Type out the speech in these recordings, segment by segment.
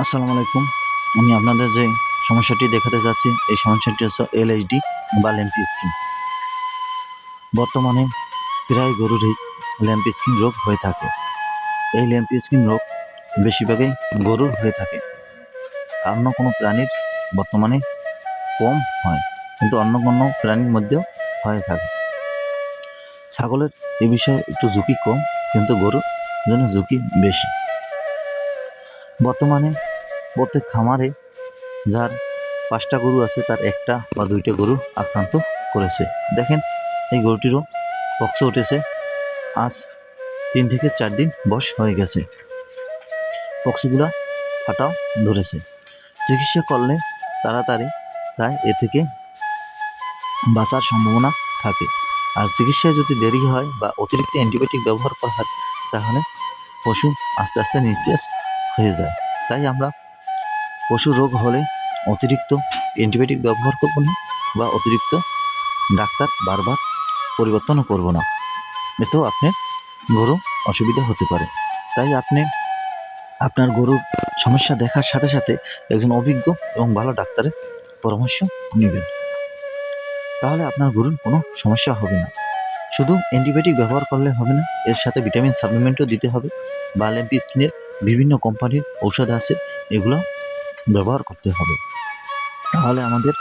আসসালামু আলাইকুম। আমি আপনাদের যে সমস্যাটি দেখাতে যাচ্ছি, এই সমস্যাটি হচ্ছে এলএইচডি বা ল্যাম্পি স্কিন। বর্তমানে প্রায় গরুরই ল্যাম্পি স্কিন রোগ হয়ে থাকে। এই ল্যাম্পি স্কিন রোগ বেশিরভাগই গরুর হয়ে থাকে। অন্য কোনো প্রাণীর বর্তমানে কম হয়, কিন্তু অন্য কোনো প্রাণীর মধ্যেও হয়ে থাকে। ছাগলের এ বিষয়ে একটু ঝুঁকি কম, কিন্তু গরুর জন্য ঝুঁকি বেশি। বর্তমানে প্রত্যেক খামারে যার পাঁচটা গরু আছে, তার একটা বা দুইটা গরু আক্রান্ত করেছে। দেখেন, এই গরুটিরও পক্স উঠেছে। আজ তিন থেকে চার দিন বয়স হয়ে গেছে। পক্সগুলা ফাটাও ধরেছে। চিকিৎসা করলে তাড়াতাড়ি তাই এ থেকে বাঁচার সম্ভাবনা থাকে। আর চিকিৎসায় যদি দেরি হয় বা অতিরিক্ত অ্যান্টিবায়োটিক ব্যবহার করা হয়, তাহলে পশু আস্তে আস্তে নিস্তেজ হয়ে যায়। তাই আমরা পশু রোগ হলে অতিরিক্ত অ্যান্টিবায়োটিক ব্যবহার করব না বা অতিরিক্ত ডাক্তার বারবার পরিবর্তনও করব না। এতেও আপনার গরু অসুবিধা হতে পারে। তাই আপনি আপনার গরুর সমস্যা দেখার সাথে সাথে একজন অভিজ্ঞ এবং ভালো ডাক্তারের পরামর্শ নেবেন। তাহলে আপনার গরুর কোনো সমস্যা হবে না। শুধু অ্যান্টিবায়োটিক ব্যবহার করলে হবে না, এর সাথে ভিটামিন সাপ্লিমেন্টও দিতে হবে। বা ল্যাম্পি স্কিনের বিভিন্ন কোম্পানির ঔষধ আছে, এগুলো ব্যবহার করতে হবে। তাহলে আমাদের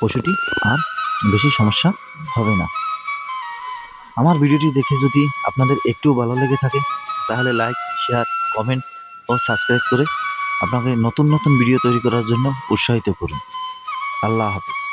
পশুটি আর বেশি সমস্যা হবে না। আমার ভিডিওটি দেখে যদি আপনাদের একটু ভালো লেগে থাকে, তাহলে লাইক শেয়ার কমেন্ট ও সাবস্ক্রাইব করে আপনাকে নতুন নতুন ভিডিও তৈরি করার জন্য উৎসাহিত করুন। আল্লাহ হাফিজ।